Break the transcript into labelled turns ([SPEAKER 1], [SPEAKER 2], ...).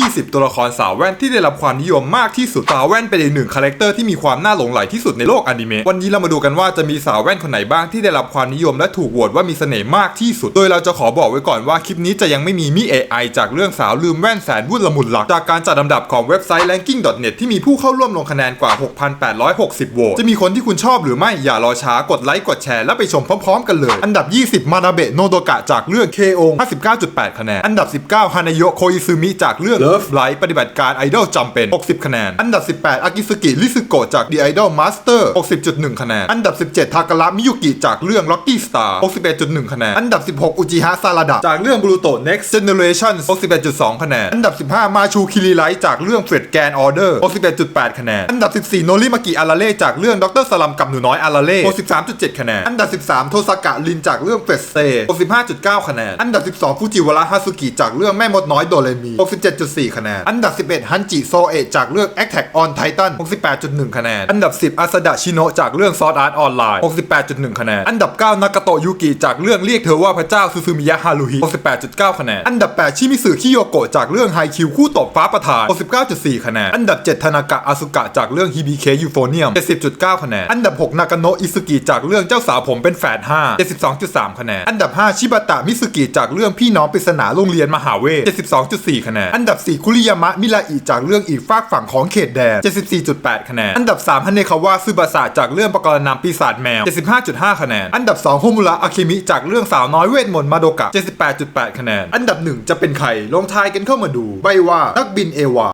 [SPEAKER 1] 20 ตัวละครสาวแว่นที่ได้รับความนิยมมากที่สุด สาวแว่นเป็นอีกหนึ่งคาแรคเตอร์ที่มีความน่าหลงใหลที่สุดในโลกอนิเมะ วันนี้เรามาดูกันว่าจะมีสาวแว่นคนไหนบ้างที่ได้รับความนิยมและถูกโหวตว่ามีเสน่ห์มากที่สุด โดยเราจะขอบอกไว้ก่อนว่าคลิปนี้จะยังไม่มีมิ AI จากเรื่องสาวลืมแว่นแสนวุ่นละมุนหลัก จากการจัดลำดับของเว็บไซต์ ranking.net ที่มีผู้เข้าร่วมลงคะแนนกว่า 6,860 โหวต จะมีคนที่คุณชอบหรือไม่ อย่ารอช้า กดไลค์ กดแชร์ แล้วไปชมพร้อมๆ กันเลย อันดับ 20 มานาเบะ โนโดกะ จากเรื่อง KO 59.8 คะแนน อันดับ 19 ฮานาโยโคอิซึมิ จากเรื่อง Love Life ปฏิบัติการไอดอลจำเป็น 60 คะแนน อันดับ 18 อากิสกิริซึโกะจาก The Idol Master 60.1 คะแนน อันดับ 17 ทาการะมิยุกิจากเรื่อง Rocky Star 61.1 คะแนน อันดับ 16 อุจิฮะซาราดะจากเรื่อง Boruto Next Generation 61.2 คะแนน อันดับ 15 มาชูคิริไลจากเรื่อง Fred Gan Order 61.8 คะแนน อันดับ 14 โนริมากิอาราเล่จากเรื่องดรสลัมกับหนูน้อยอาราเล่63.7 คะแนน อันดับ 13 โทซากะลินจากเรื่องเฟสเซ65.9 คะแนน อันดับ 12 ฟูจิวาระฮาสุกิจากเรื่องแม่มดน้อยโดเรมี64 คะแนน อันดับ 11 ฮันจิโซเอะจากเรื่อง Attack on Titan 68.1 คะแนน อันดับ 10 อาซาดะชิโนะจากเรื่อง Sword Art Online 68.1 คะแนน อันดับ 9 นากาโตะยูกิจากเรื่องเรียกเธอว่าพระเจ้าซูซูมิยะฮารุฮิ 68.9 คะแนน อันดับ 8 ชิมิสึคิโยโกะจากเรื่องไฮคิวคู่ตบฟ้าประธาน 69.4 คะแนน อันดับ 7 ทานากะอาสุกะจากเรื่องฮิบิเคยูโฟเนียม 70.9 คะแนน อันดับ 6 นากาโนะอิสุกิจากเรื่องเจ้าสาวผมเป็นแฝด5 72.3 คะแนน อันดับ 5 ชิบะตะมิสุกิจากเรื่องพี่น้องปริศนาโรงเรียนมหาเวท 72.4 คะแนน อันดับ4คุริยามะมิราอิจากเรื่องอีกฝากฝั่งของเขตแดน 74.8 คะแนน อันดับ 3 ฮันเนคาวะซึบาสะจากเรื่องประกรณามปีศาจแมว 75.5 คะแนน อันดับ 2 โฮมุระอาคิมิจากเรื่องสาวน้อยเวทมนต์มาโดกะ 78.8 คะแนน อันดับ 1 จะเป็นใครลองทายกันเข้ามาดู ใบว่านักบินเอวา